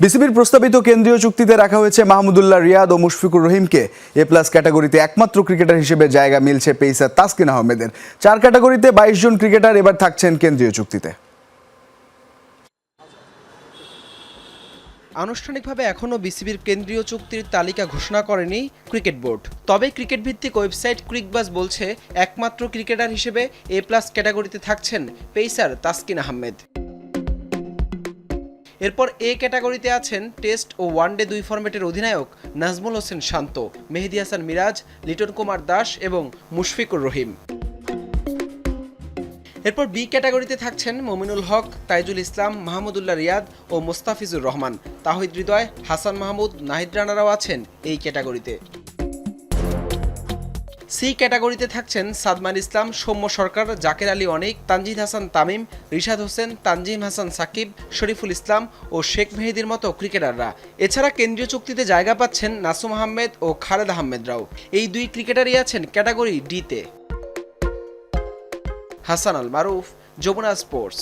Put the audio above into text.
বিসিবির প্রস্তাবিত কেন্দ্রীয় চুক্তিতে রাখা হয়েছে মাহমুদুল্লাহ রিয়াদ ও মুশফিকুর রহিমকে। এ প্লাস ক্যাটাগরিতে একমাত্র ক্রিকেটার হিসেবে জায়গা মিলছে পেইসার তাসকিন আহমেদের। চার ক্যাটাগরিতে বাইশ জন ক্রিকেটার এবার থাকছেন কেন্দ্রীয় চুক্তিতে। আনুষ্ঠানিকভাবে এখনও বিসিবির কেন্দ্রীয় চুক্তির তালিকা ঘোষণা করেনি ক্রিকেট বোর্ড। তবে ক্রিকেট ভিত্তিক ওয়েবসাইট ক্রিকবাস বলছে, একমাত্র ক্রিকেটার হিসেবে এ প্লাস ক্যাটাগরিতে থাকছেন পেইসার তাসকিন আহমেদ। এরপর এ ক্যাটাগরিতে আছেন টেস্ট ও ওয়ানডে দুই ফরম্যাটের অধিনায়ক নাজমুল হোসেন শান্ত, মেহেদি হাসান মিরাজ, লিটন কুমার দাস এবং মুশফিকুর রহিম। এরপর বি ক্যাটাগরিতে থাকছেন মমিনুল হক, তাইজুল ইসলাম, মাহমুদুল্লাহ রিয়াদ ও মোস্তাফিজুর রহমান। তাহিদ হৃদয়, হাসান মাহমুদ, নাহিদ রানারাও আছেন এই ক্যাটাগরিতে। সি ক্যাটাগরিতে থাকছেন সাদমান ইসলাম, সৌম্য সরকার, জাকের আলী অনেক, তানজিদ হাসান তামিম, রিশাদ হোসেন, তানজিম হাসান সাকিব, শরীফুল ইসলাম ও শেখ মেহেদির মতো ক্রিকেটাররা। এছাড়া কেন্দ্রীয় চুক্তিতে জায়গা পাচ্ছেন নাসুম আহমেদ ও খালেদ আহমেদরাও এই দুই ক্রিকেটারই আছেন ক্যাটাগরি ডিতে হাসান আল মারুফ, যমুনা স্পোর্টস।